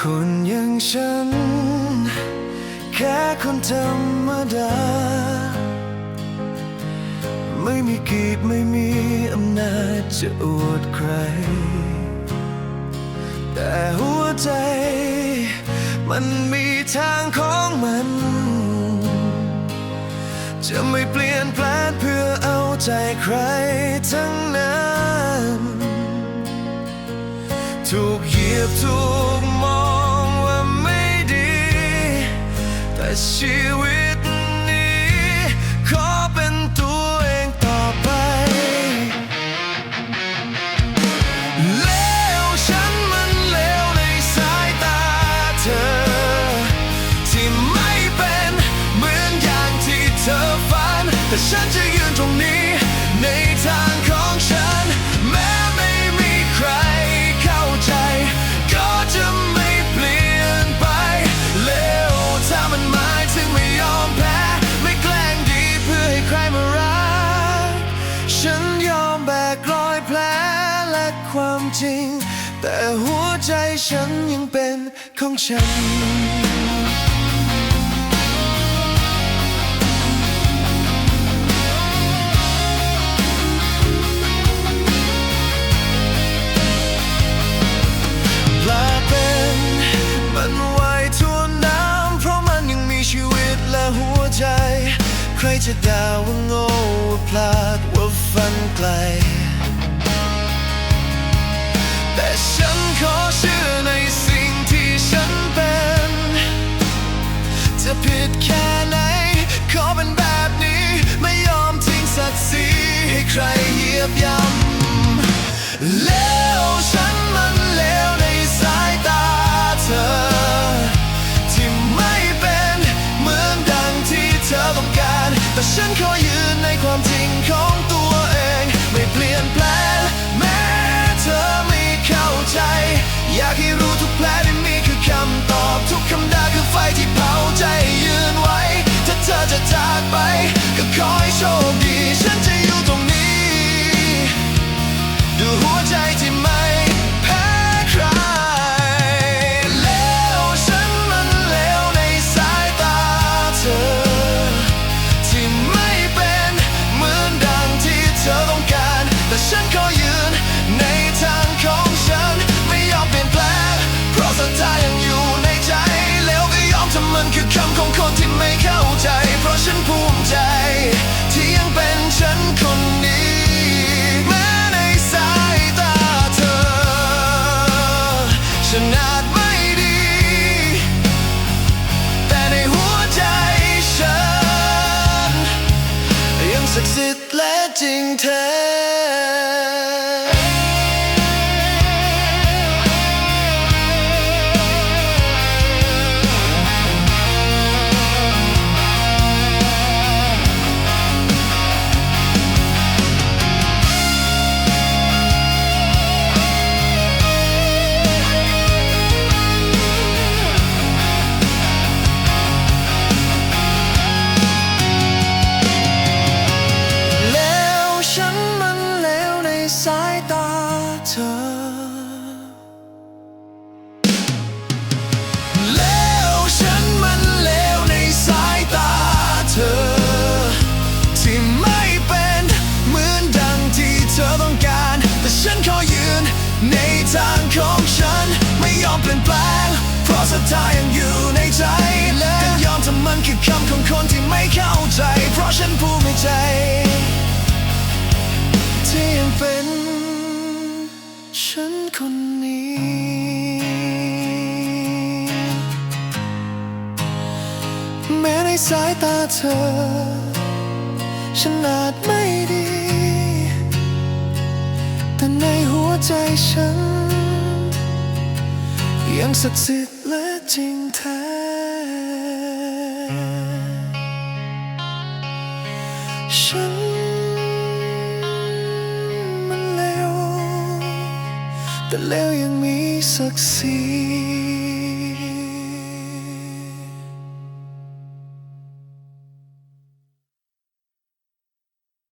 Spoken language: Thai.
คนอย่างฉัน แค่คนธรรมดา ไม่มีกีบไม่มีอำนาจจะอวดใคร แต่หัวใจ มันมีทางของมัน จะไม่เปลี่ยนแปลงเพื่อเอาใจใครทั้งนั้น ถูกเหยียบถูกมอง ชีวิตนี้ ขอเป็นตัวเองต่อไป แล้วฉันมันเลวในสายตาเธอ ที่ไม่เป็นเหมือนอย่างที่เธอฝัน แต่ฉันจะ หัวใจฉันยังเป็นของฉัน ปลาเป็นมันว่ายทวนน้ำ เพราะมันยังมีชีวิตและหัวใจ ใครจะด่าว่าโง่ว่าพลาดว่าฟันไกล จากไป ก็ขอให้โชคดี ฉันจะอยู่ตรงนี้ด้วยหัวใจที่ไม่แพ้ใคร แล้วฉันมันเลวในสายตาเธอ ที่ไม่เป็นเหมือนดังที่เธอต้องการ แต่ฉันขอยืนในทางของฉัน ไม่ยอมเปลี่ยนแปลง เพราะศรัทธายังอยู่ในใจ แล้วก็ยอมทำมันคือคำของคนที่ไม่ จริงแท้ ศรัทธายังอยู่ในใจและยอมทำมันคือคำของคนที่ไม่เข้าใจ เพราะฉันภูมิใจ ที่ยังเป็นฉันคนนี้แม้ในสายตาเธอ ฉันอาจไม่ดี แต่ในหัวใจฉัน ยังศักดิ์สิทธิ์ และจริงแท้ฉันมันเลวแต่เลวยังมีศักดิ์ศรี